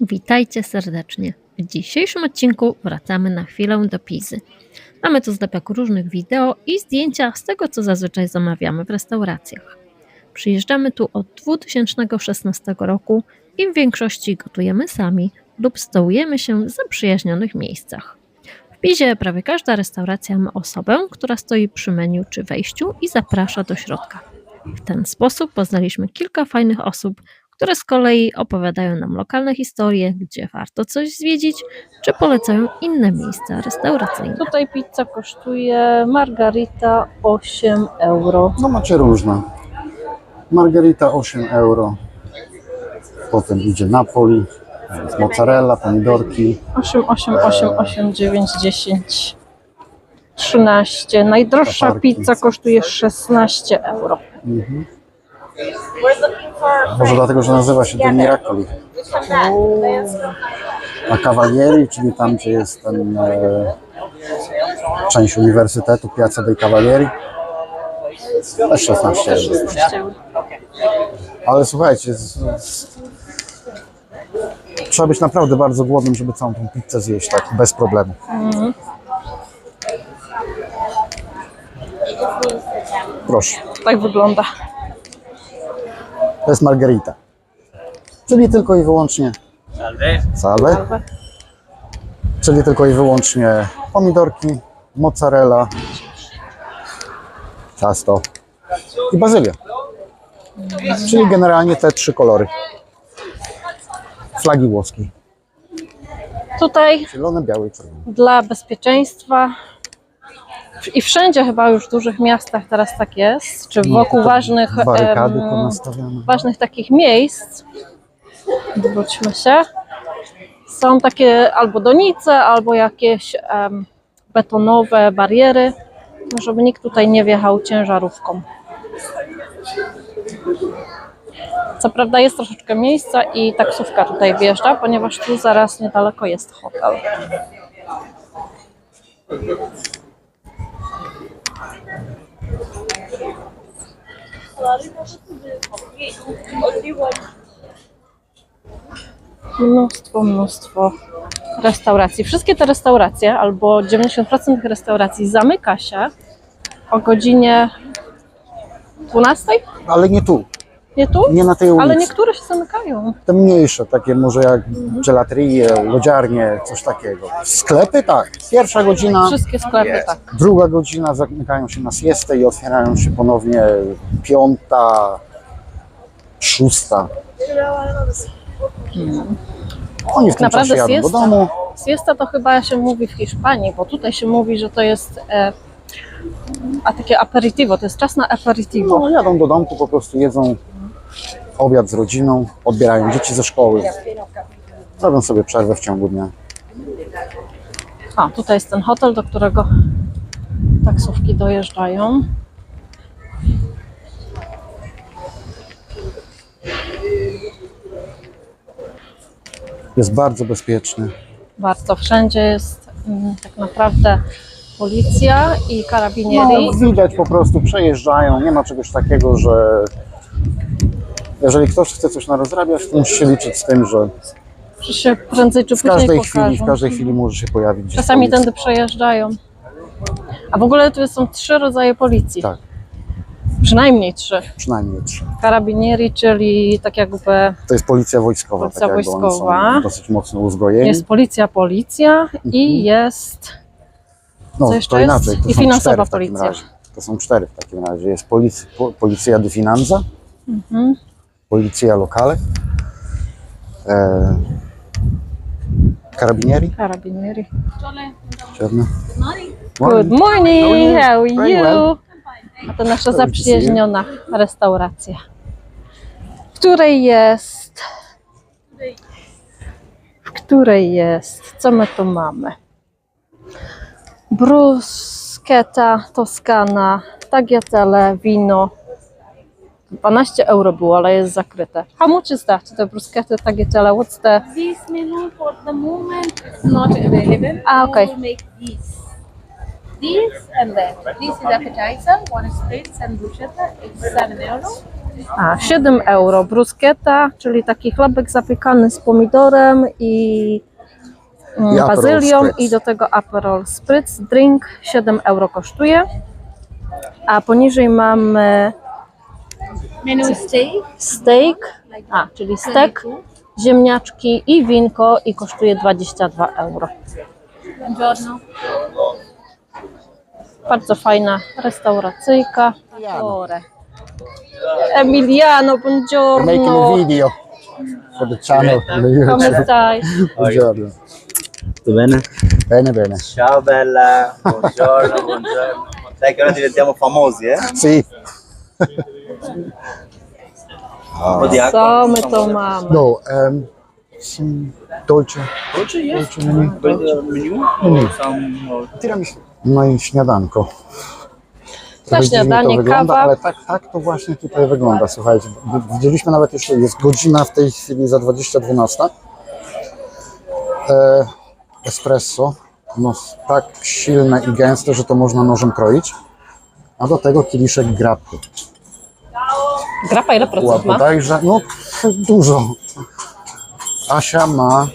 Witajcie serdecznie. W dzisiejszym odcinku wracamy na chwilę do Pizy. Mamy tu zlepiak różnych wideo i zdjęcia z tego, co zazwyczaj zamawiamy w restauracjach. Przyjeżdżamy tu od 2016 roku i w większości gotujemy sami lub stołujemy się w zaprzyjaźnionych miejscach. W Pizie prawie każda restauracja ma osobę, która stoi przy menu czy wejściu i zaprasza do środka. W ten sposób poznaliśmy kilka fajnych osób, które z kolei opowiadają nam lokalne historie, gdzie warto coś zwiedzić, czy polecają inne miejsca restauracyjne. Tutaj pizza kosztuje margarita 8 euro. No macie różne. Margarita 8 euro. Potem idzie Napoli, mozzarella, pomidorki. 8, 8, 8, 8, 9, 10, 13. Najdroższa pizza kosztuje 16 euro. Mhm. Może dlatego, że nazywa się The Miracoli. A Cavalieri, czyli tam, gdzie jest ten, e, część uniwersytetu, Piazza dei Cavalieri. Też 16 euro. 16 euro. Ale słuchajcie, z, z... trzeba być naprawdę bardzo głodnym, żeby całą tą pizzę zjeść tak bez problemu. Proszę, Tak wygląda. To jest margarita. Czyli tylko i wyłącznie salve. Czyli tylko i wyłącznie pomidorki, mozzarella, ciasto i bazylia. Czyli generalnie te trzy kolory. Flagi włoskiej. Tutaj Zielony, biały i czerwony. dla bezpieczeństwa i wszędzie chyba już w dużych miastach teraz tak jest, czy wokół ważnych, Barykady ponastawiane. ważnych takich miejsc, zwróćmy się, są takie albo donice, albo jakieś em, betonowe bariery, no, żeby nikt tutaj nie wjechał ciężarówką. Co prawda jest troszeczkę miejsca i taksówka tutaj wjeżdża, ponieważ tu zaraz niedaleko jest hotel. Mnóstwo, mnóstwo restauracji. Wszystkie te restauracje, albo 90% tych restauracji zamyka się o godzinie 12? Ale nie tu, Nie tu? nie na tej ulicy. Ale niektóre się zamykają. Te mniejsze, takie może jak gelaterie, lodziarnie, coś takiego. Sklepy tak, pierwsza godzina, Wszystkie sklepy tak. druga godzina zamykają się na siestę i otwierają się ponownie piąta, szósta. Oni w tym Naprawdę czasie jadą do siesta? domu. Siesta to chyba się mówi w Hiszpanii, bo tutaj się mówi, że to jest e, a takie aperitivo, to jest czas na aperitivo. No, jadą do domku, po prostu jedzą obiad z rodziną, odbierają dzieci ze szkoły. Robią sobie przerwę w ciągu dnia. A, tutaj jest ten hotel, do którego taksówki dojeżdżają. Jest bardzo bezpieczny. Bardzo wszędzie jest mm, tak naprawdę policja i No, karabinieri. widać po prostu, przejeżdżają, nie ma czegoś takiego, że jeżeli ktoś chce coś narozrabiać, to musi się liczyć z tym, że Że się prędzej czy w później każdej pokażą. chwili, w każdej chwili może się pojawić gdzieś Czasami policja. tędy przejeżdżają. A w ogóle tu są trzy rodzaje policji. Tak, Przynajmniej trzy. przynajmniej trzy. Karabinieri, czyli tak jakby To jest policja wojskowa, Policja tak jakby wojskowa. Oni są dosyć mocno uzbrojeni. jest policja, policja i jest no, co jeszcze to jest? inaczej, to I są finansowa cztery w takim policja. razie. To są cztery w takim razie. Jest polic, po, policja di finanza, mhm. policja lokale, e, karabinieri, karabinieri. czarne. Good morning, how are Very you? well. A to nasza zaprzyjaźniona restauracja, w której jest w której jest, co my tu mamy? Bruschetta, Toskana, tagliatelle, wino. 12 euro było, ale jest zakryte. How much is that? The bruschetta, tagliatelle, what's the... This menu for the moment is not available. Ah, okay. We make these. This and that. This is appetizer, one spritz and bruschetta. It's 7 euro. A, 7 euro. Bruschetta, czyli taki chlebek zapiekany z pomidorem i, I Aperol bazylią i do tego Aperol Spritz. Drink 7 euro kosztuje. A poniżej mamy Menu steak. steak, a, czyli stek, ziemniaczki i winko i kosztuje 22 euro. Buongiorno. Bardzo fajna restauracyjka. Ore. Emiliano, Making buongiorno. a video for the channel. Come stai? Buongiorno. Tutto bene? Bene, bene. Ciao bella, buongiorno, buongiorno. Dai che ora diventiamo famosi, eh? Sì. Un po' di acqua. Co my to mamy? No, um, some dolce. Dolce, yes. Dolce menu. Menù? Menu. Some, Tiramisu. No i śniadanko. Na śniadanie to wygląda, kawa. ale tak, tak to właśnie tutaj wygląda. Słuchajcie, widzieliśmy nawet jeszcze, jest godzina w tej chwili za 20.12. E, espresso, no tak silne i gęste, że to można nożem kroić. A do tego kieliszek grapy. Grapa ile procent ma? bodajże, no dużo. Asia ma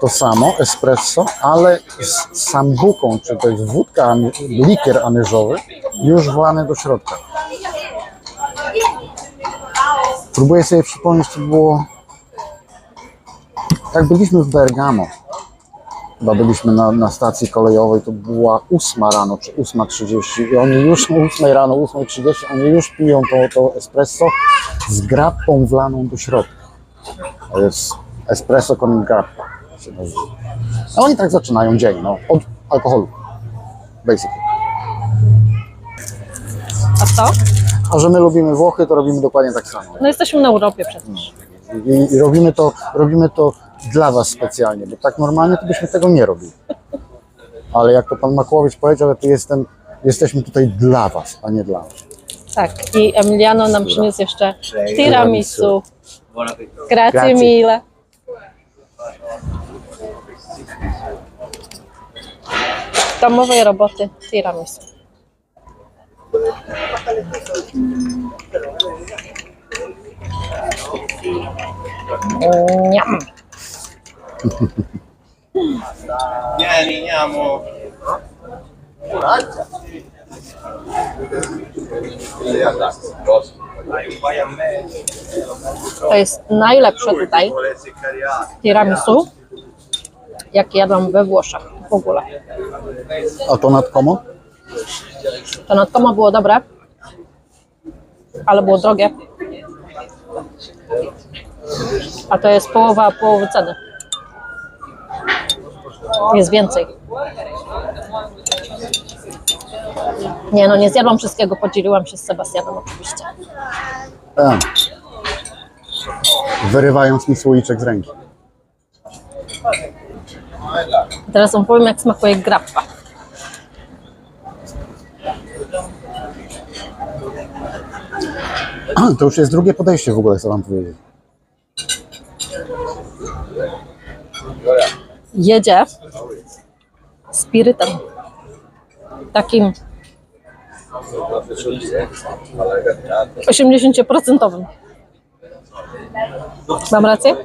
to samo, espresso, ale z sambuką, czy to jest wódka, likier anyżowy, już wlany do środka. Próbuję sobie przypomnieć, co było. Jak byliśmy w Bergamo, chyba byliśmy na, na stacji kolejowej, to była ósma rano, czy 8.30 i oni już o 8 rano, 8.30, oni już piją to, to espresso z grappą wlaną do środka. To jest espresso con grappa. A oni tak zaczynają dzień, no, od alkoholu. Basically. A co? A że my lubimy Włochy, to robimy dokładnie tak samo. No jesteśmy na Europie przecież. I, i robimy, to, robimy to dla Was specjalnie, bo tak normalnie to byśmy tego nie robili. Ale jak to Pan Makłowicz powiedział, to jestem, jesteśmy tutaj dla Was, a nie dla nas. Tak, i Emiliano nam przyniósł jeszcze tiramisu. Grazie Grazie. mille. Domowej roboty tiramisu. Niam. Vieni, andiamo. Vai a me. To jest najlepsze tutaj tiramisu, jakie jadłam we Włoszech w ogóle. A to nad komo? To nad Como było dobre, ale było drogie. A to jest połowa połowy ceny. Jest więcej. Nie no, nie zjadłam wszystkiego, podzieliłam się z Sebastianem oczywiście. Tak. Wyrywając mi słoiczek z ręki. Teraz wam powiem, jak smakuje grappa. To już jest drugie podejście w ogóle, chcę Wam powiedzieć. Jedzie spirytem. Takim 80%. Mam rację?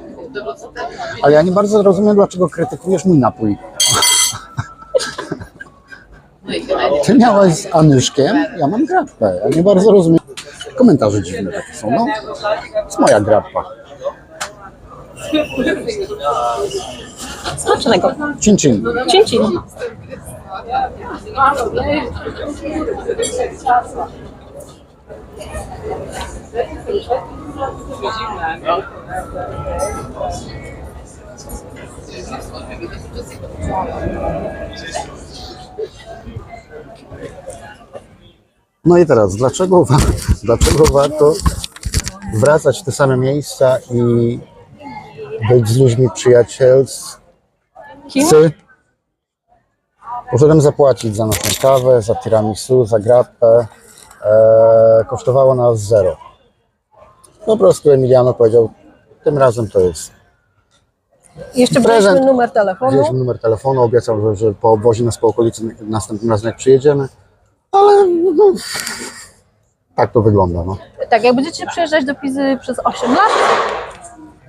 Ale ja nie bardzo rozumiem, dlaczego krytykujesz mój napój. Ty miałaś z Anyszkiem, ja mam grappę. Ja nie bardzo rozumiem. Komentarze dziwne takie są. No, to jest moja grappa. Smacznego. Cin cin. Cin, cin. No i teraz, dlaczego, wa- dlaczego warto wracać w te same miejsca i być z ludźmi przyjacielscy? Kim? Poszedłem zapłacić za naszą kawę, za tiramisu, za grappę. E, kosztowało nas zero. Po prostu Emiliano powiedział, tym razem to jest. Jeszcze Prezent. wzięliśmy numer telefonu. Wzięliśmy numer telefonu, obiecał, że, że po obwozie nas po okolicy następnym razem jak przyjedziemy. Ale no, tak to wygląda. No. tak, jak będziecie przyjeżdżać do Pizy przez 8 lat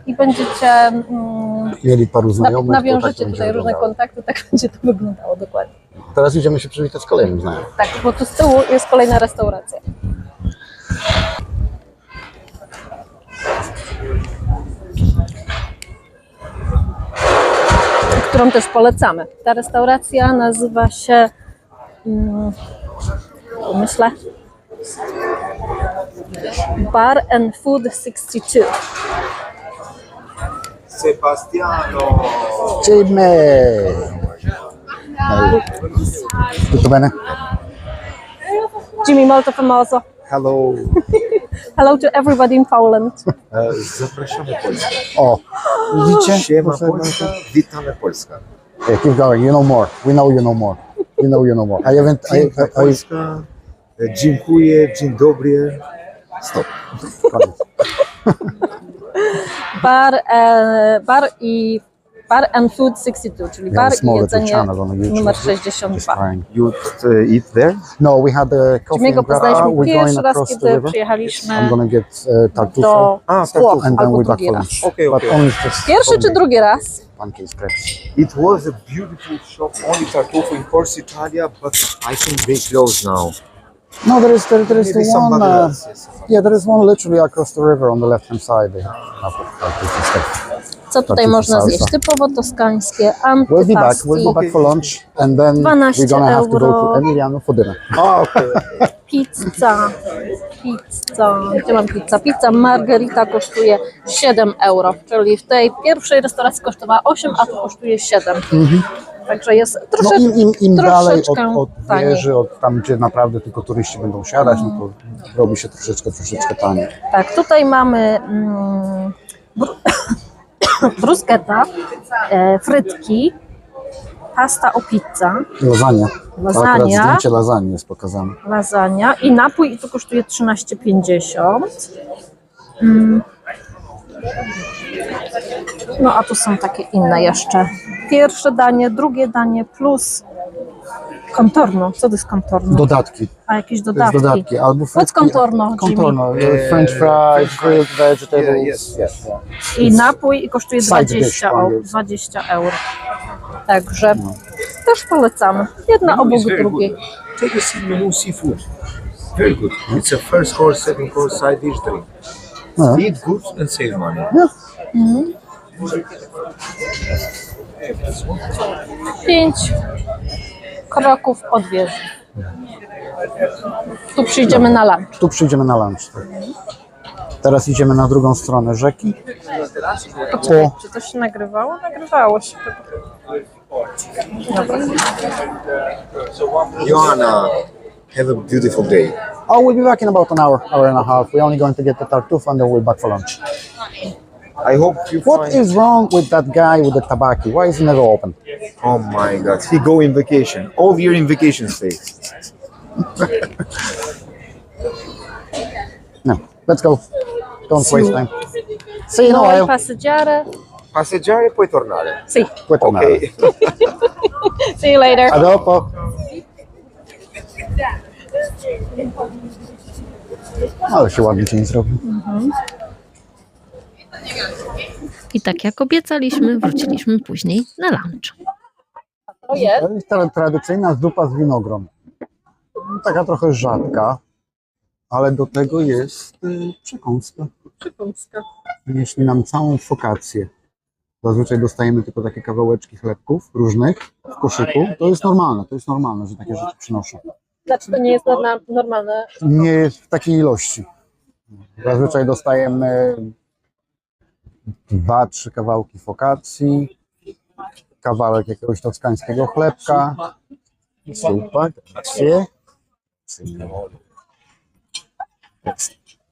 i będziecie mm, Mieli paru znajomych. nawiążecie tak tutaj różne kontakty, tak będzie to wyglądało dokładnie. Teraz idziemy się przywitać z kolejnym znajomym. Tak, bo tu z tyłu jest kolejna restauracja. Którą też polecamy. Ta restauracja nazywa się. Mm, myślę. Bar and Food 62. Sebastiano. Jimmy! Tutto bene? Jimmy molto famoso. Hello. Hello to everybody in Poland. E, Zapraszamy Polskę. O, widzicie? Siema Proszę Polska, witamy Polska. Yeah, keep going. You know more. We know you know more. We know you know more. I haven't. I, Piękna I, I, Polska. E, Dziękuję, dzień dobry. Stop. koniec. Bar, e, bar i Bar and Food 62, czyli Yeah, bar i jedzenie channel on the YouTube. numer It's 62. fine. You uh, eat there? No, we had a coffee and grab. poznaliśmy We're pierwszy going raz, across the kiedy river. I'm przyjechaliśmy gonna get uh, tartuffe do A, Włoch, and then albo we're back drugi for raz. lunch. Okay, But okay. only just Pierwszy czy drugi raz? pancakes, crepes. It was a beautiful shop, only tartuffe in Corsi Italia, but I think they closed now. No, there is there, there is Maybe the one. Uh, else. Yes. yeah, there is one literally across the river on the left hand side. They have. Co tutaj można salsa. zjeść? Typowo toskańskie, We'll be back. We'll be back for lunch, and then 12 we're gonna have to go euro. to Emiliano for dinner. Ah, okay. pizza, pizza, gdzie mam pizza? Pizza margherita kosztuje 7 euro, czyli w tej pierwszej restauracji kosztowała 8, a tu kosztuje 7. Także jest No troszeczkę im, im, im dalej od, od taniej. wieży, od tam gdzie naprawdę tylko turyści będą siadać, no to robi się troszeczkę, troszeczkę taniej. Tak, tutaj mamy mm, br- bruschetta, e, frytki, pasta o pizza, Lasagna. Akurat Lasagna. zdjęcie lasagne jest pokazane. lasagna i napój i to kosztuje 13,50. Mm. No a tu są takie inne jeszcze. Pierwsze danie, drugie danie plus contorno. Co to jest contorno? Dodatki. A jakieś To jest dodatki. dodatki. Albo What's frytki. contorno, Contorno. Jimmy? French fries, grilled vegetables. Yes, yes. I napój i kosztuje Side dish 20, po eu- angielsku. 20 euro. Także też polecamy. Jedna obok It's very drugiej. good. Take a seat menu seafood. Very good. It's a first course, second course, side dish, drink. No. Eat good and save money. Pięć kroków od wieży. Tu przyjdziemy na lunch. Tu przyjdziemy na lunch. Tak. Teraz idziemy na drugą stronę rzeki. Poczekaj, czy to się nagrywało? Nagrywało się. Joanna, have a beautiful day. Oh, we'll be back in about an hour, hour and a half. We're only going to get the tartuffe and then we'll be back for lunch. I hope you What find. is wrong with that guy with the tabaki? Why is he never open? Oh my God, he go in vacation. All year in vacation stay. No, let's go. Don't waste time. See you in a No i while. passeggare. Passeggiare e poi tornare. See, Put on Okay. see you later. A dopo. Ale się ładny dzień zrobił. I tak jak obiecaliśmy, wróciliśmy później na lunch. To jest. To jest tra- tradycyjna zupa z winogron. Taka trochę rzadka, ale do tego jest y, przekąska. Przekąska. Jeśli nam całą fokację, zazwyczaj dostajemy tylko takie kawałeczki chlebków różnych w koszyku, to jest normalne, to jest normalne, że takie rzeczy przynoszą. Znaczy to nie jest norma- normalne. Nie jest w takiej ilości. Zazwyczaj dostajemy dwa, trzy kawałki fokacji, kawałek jakiegoś toskańskiego chlebka, zupa, grazie.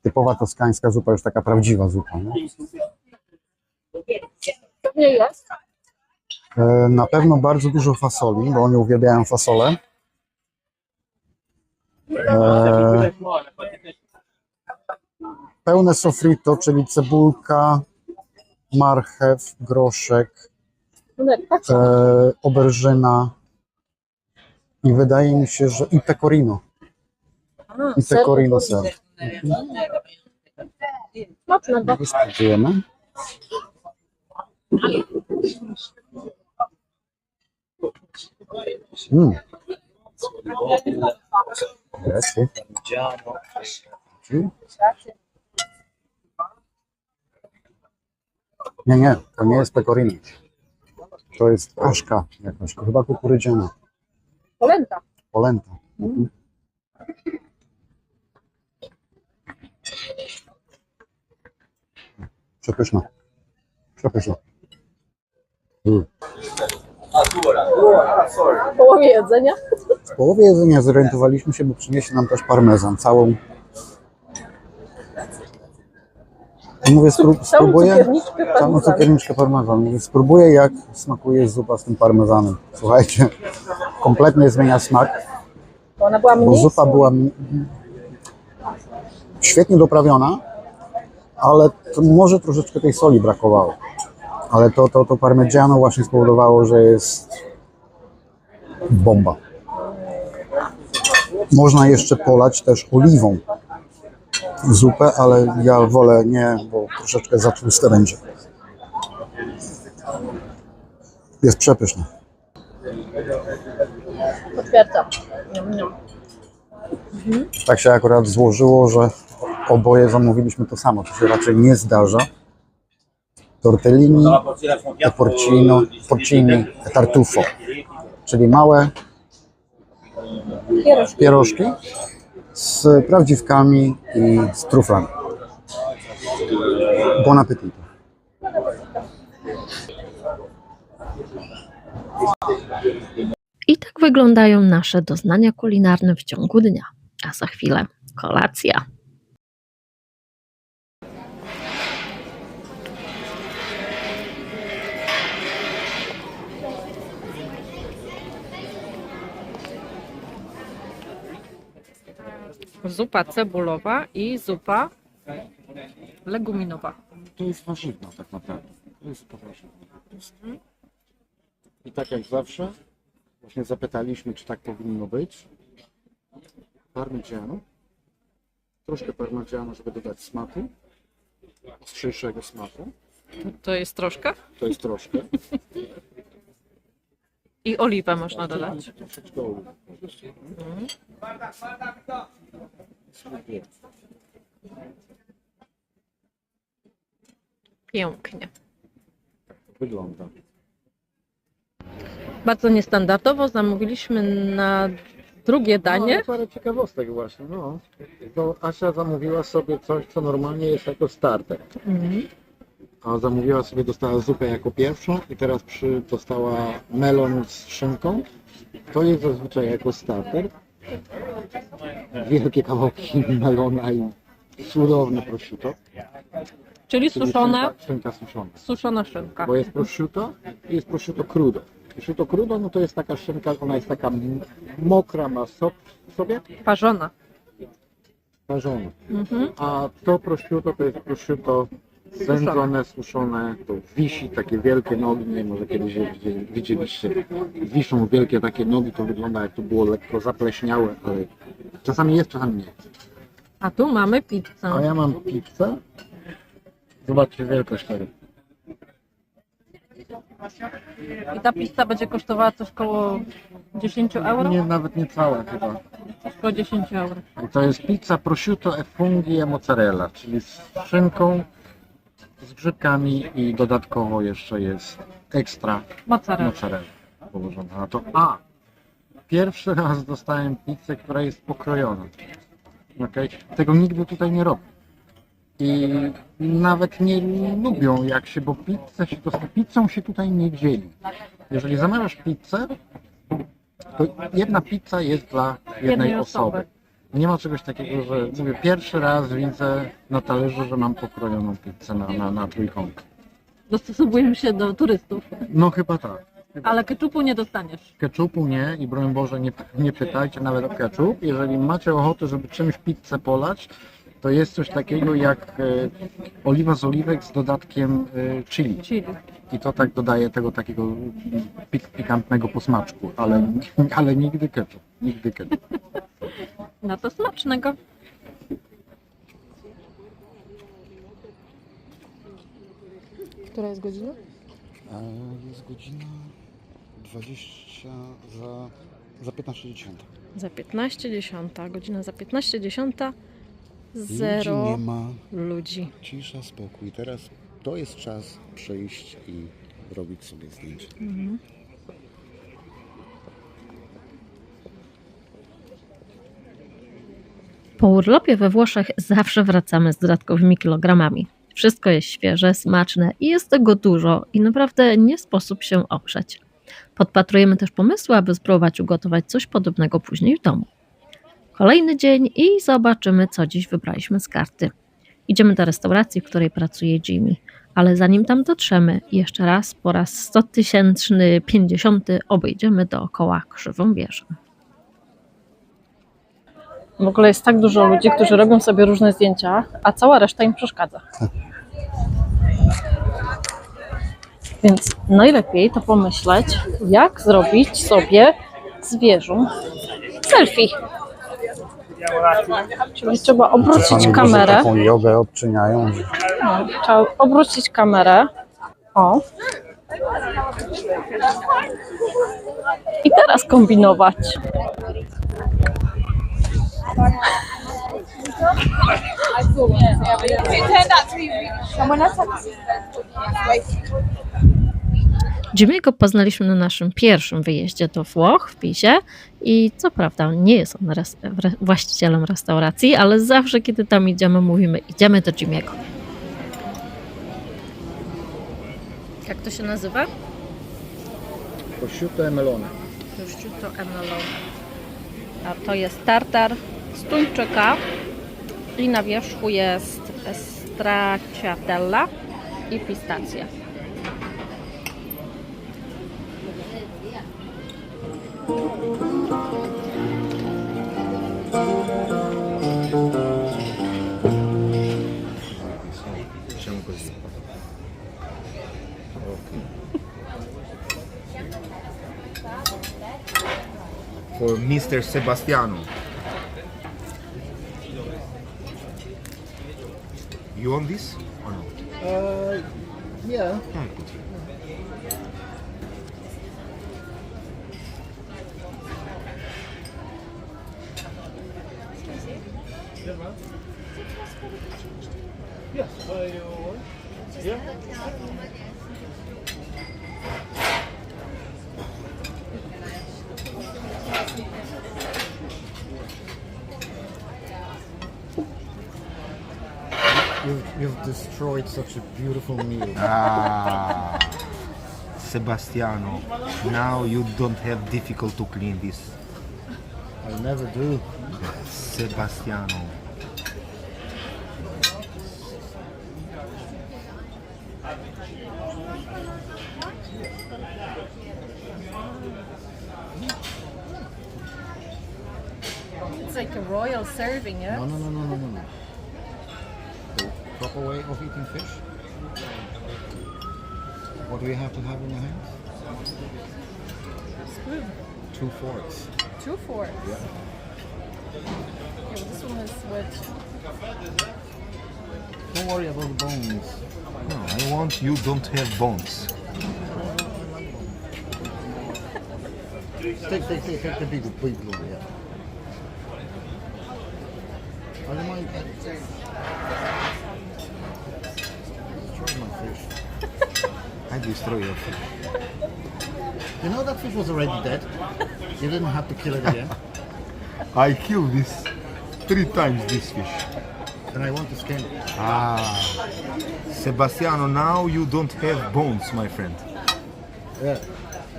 Typowa toskańska zupa, już taka prawdziwa zupa. Nie? Nie jest. E, Na pewno bardzo dużo fasoli, bo oni uwielbiają fasolę. E, pełne sofrito, czyli cebulka, marchew, groszek, e, oberżyna i wydaje mi się, że i pecorino. I pecorino ser. Spróbujemy. Mm. Grazie. Nie, nie, to nie jest pecorino. To jest kaszka jakaś, chyba kukurydziana, Polenta. polenta. Mhm. Przepyszna. Przepyszna. Mm. Połowie jedzenia. W połowie jedzenia zorientowaliśmy się, bo przyniesie nam też parmezan, całą. Mówię, spró- spróbuję. Całą cukierniczkę parmezan. Mówię, spróbuję, jak smakuje zupa z tym parmezanem. Słuchajcie, kompletnie zmienia smak, Bo ona była bo mniej zupa słona. była świetnie doprawiona, ale może troszeczkę tej soli brakowało. Ale to, to, to parmigiano właśnie spowodowało, że jest bomba. Można jeszcze polać też oliwą zupę, ale ja wolę nie, bo troszeczkę za tłuste będzie. Jest przepyszne. Potwierdzam. Tak się akurat złożyło, że oboje zamówiliśmy to samo. To się raczej nie zdarza. Tortellini e porcino, porcini e tartufo, czyli małe Pierożki. pierożki z prawdziwkami i z truflami. Buon appetito. I tak wyglądają nasze doznania kulinarne w ciągu dnia. A za chwilę kolacja. Zupa cebulowa i zupa leguminowa. To jest warzywna tak naprawdę. To jest zupa warzywna. I tak jak zawsze, właśnie zapytaliśmy, czy tak powinno być. Parmigiano. Troszkę parmigiano, żeby dodać smaku. Ostrzejszego smaku. To jest troszkę. To jest troszkę. I oliwę można dodać. Pięknie. Wygląda. Bardzo niestandardowo zamówiliśmy na drugie danie. No, parę ciekawostek właśnie, no. To Asia zamówiła sobie coś, co normalnie jest jako starter. Mhm. A zamówiła sobie, dostała zupę jako pierwszą i teraz przy, dostała melon z szynką. To jest zazwyczaj jako starter. Wielkie kawałki melona i cudowne prosciutto. Czyli suszone, Szynka, szynka suszona. suszona szynka. Bo jest prosciutto i jest prosciutto crudo. Prosciutto crudo, no to jest taka szynka, ona jest taka m- mokra, ma sok w sobie, Parzona. parzona. Mhm. A to prosciutto to jest prosciutto wędzone, suszone, to wisi takie wielkie nogi, nie wiem, może kiedyś je widzieliście, wiszą wielkie takie nogi, to wygląda jak to było lekko zapleśniałe, ale czasami jest, czasami nie. A tu mamy A pizzę. ja mam pizzę, zobaczcie wielkość tego. I ta pizza będzie kosztowała coś koło 10 euro? Nie, nawet nie całe chyba. Coś koło 10 euro. I to jest pizza prosciutto e funghi e mozzarella, czyli z szynką, z grzybkami i dodatkowo jeszcze jest ekstra Mozzarella. mozzarella położona na to. A! Pierwszy raz dostałem pizzę, która jest pokrojona. Okay? Tego nigdy tutaj nie robię. I nawet nie lubią jak się, bo pizzę się, pizzą się tutaj nie dzieli. Jeżeli zamawiasz pizzę, to jedna pizza jest dla Jednej osoby. Nie ma czegoś takiego, że mówię, pierwszy raz widzę na talerzu, że mam pokrojoną pizzę na, na, na trójkąt. Dostosowujemy się do turystów, No chyba tak. ale keczupu nie dostaniesz. Keczupu nie i broń Boże nie, nie pytajcie nawet o keczup. Jeżeli macie ochotę, żeby czymś pizzę polać, to jest coś takiego jak e, oliwa z oliwek z dodatkiem e, chili. chili. I to tak dodaje tego takiego pik pikantnego posmaczku, ale, ale nigdy ketchup, nigdy ketchup. No to smacznego. Która jest godzina? E, jest godzina 20 za, za 15.10. Za 15.10, godzina za 15.10. Ludzi Zero nie ma, ludzi. cisza, spokój. Teraz to jest czas przejść i robić sobie zdjęcie. Po urlopie we Włoszech zawsze wracamy z dodatkowymi kilogramami. Wszystko jest świeże, smaczne i jest tego dużo i naprawdę nie sposób się oprzeć. Podpatrujemy też pomysły, aby spróbować ugotować coś podobnego później w domu. Kolejny dzień i zobaczymy, co dziś wybraliśmy z karty. Idziemy do restauracji, w której pracuje Jimmy, ale zanim tam dotrzemy, jeszcze raz po raz 100 tysięczny 50 obejdziemy dookoła krzywą wieżę. W ogóle jest tak dużo ludzi, którzy robią sobie różne zdjęcia, a cała reszta im przeszkadza. Więc najlepiej to pomyśleć, jak zrobić sobie z wieżą selfie. Czyli trzeba obrócić kamerę. taką jogę odczyniają, No, trzeba obrócić kamerę. O. I teraz kombinować. Jimmy'ego poznaliśmy na naszym pierwszym wyjeździe do Włoch w Pisie i co prawda nie jest on res- re- właścicielem restauracji, ale zawsze kiedy tam idziemy mówimy idziemy do Jimmy'ego. Jak to się nazywa? prosciutto e melone. Prosciutto e melone. A to jest tartar z tuńczyka i na wierzchu jest stracciatella i pistacja. For Mr. Sebastiano. You want this or no? Uh, yeah. Ah, good. You've, you've destroyed such a beautiful meal. Ah, Sebastiano. Now you don't have difficult to clean this. I never do. Sebastiano. It's like a royal serving, yeah? No, no, no, no, no, no, no. The proper fish. What do we have to have in your hands? Spoon. Two forks. Two forks. Yeah. well, this one is with Don't worry about the bones. No, I want you don't have bones. Take, take, take, take the big, big yeah. I don't mind. Destroy my fish. Destroy your fish. You know that fish was already dead. You didn't have to kill it again. I killed this three times this fish. and I want to skin it. Ah, Sebastiano, now you don't have bones, my friend. Yeah.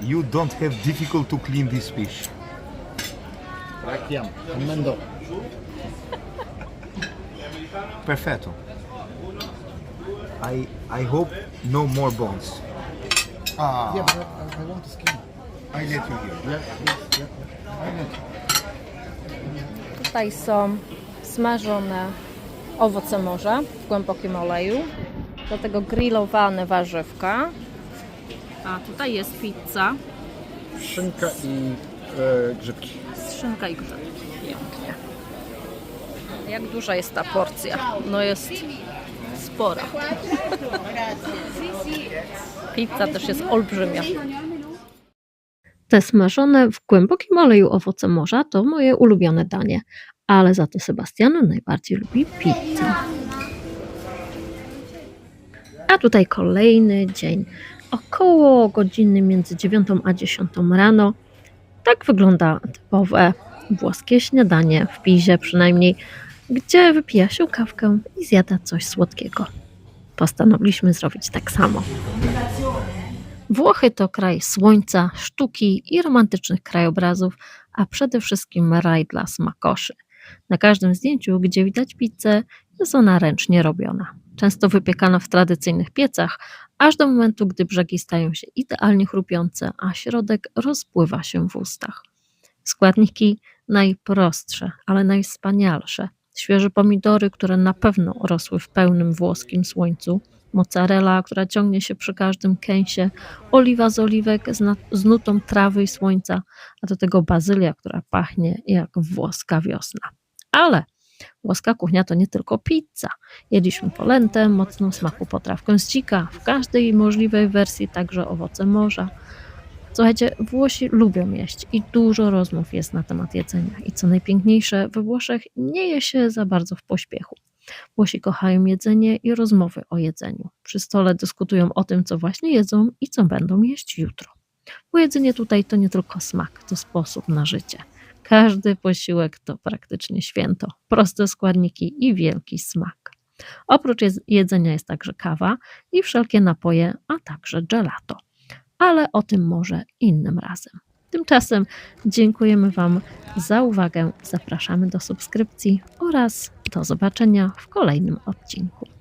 You don't have difficult to clean this fish. Mendo. Perfetto. I I hope no more bones. Ah, Yeah, but I, I want to skin. I let you here. Yeah, yes, yeah. I want. Tutaj są smażone owoce morza w głębokim oleju. Do tego grillowane warzywka. A tutaj jest pizza, Szynka i e, grzybki. szynka i grzybki. Pięknie. Jak duża jest ta porcja? No jest spora. Pizza też jest olbrzymia. Te smażone w głębokim oleju owoce morza to moje ulubione danie, ale za to Sebastian najbardziej lubi pizzę. A tutaj kolejny dzień, około godziny między 9 a 10 rano. Tak wygląda typowe włoskie śniadanie w Pizie przynajmniej, gdzie wypija się kawkę i zjada coś słodkiego. Postanowiliśmy zrobić tak samo. Włochy to kraj słońca, sztuki i romantycznych krajobrazów, a przede wszystkim raj dla smakoszy. Na każdym zdjęciu, gdzie widać pizzę, jest ona ręcznie robiona. Często wypiekana w tradycyjnych piecach, aż do momentu, gdy brzegi stają się idealnie chrupiące, a środek rozpływa się w ustach. Składniki najprostsze, ale najwspanialsze. Świeże pomidory, które na pewno rosły w pełnym włoskim słońcu, mozzarella, która ciągnie się przy każdym kęsie, oliwa z oliwek z, z nutą trawy i słońca, a do tego bazylia, która pachnie jak włoska wiosna. Ale włoska kuchnia to nie tylko pizza. Jedliśmy polentę, mocną smaku potrawkę z dzika, w każdej możliwej wersji także owoce morza. Słuchajcie, Włosi lubią jeść i dużo rozmów jest na temat jedzenia. I co najpiękniejsze, we Włoszech nie je się za bardzo w pośpiechu. Włosi kochają jedzenie i rozmowy o jedzeniu. Przy stole dyskutują o tym, co właśnie jedzą i co będą jeść jutro. Bo jedzenie tutaj to nie tylko smak, to sposób na życie. Każdy posiłek to praktycznie święto, proste składniki i wielki smak. Oprócz jedz- jedzenia jest także kawa i wszelkie napoje, a także gelato. Ale o tym może innym razem. Tymczasem dziękujemy Wam za uwagę, zapraszamy do subskrypcji oraz do zobaczenia w kolejnym odcinku.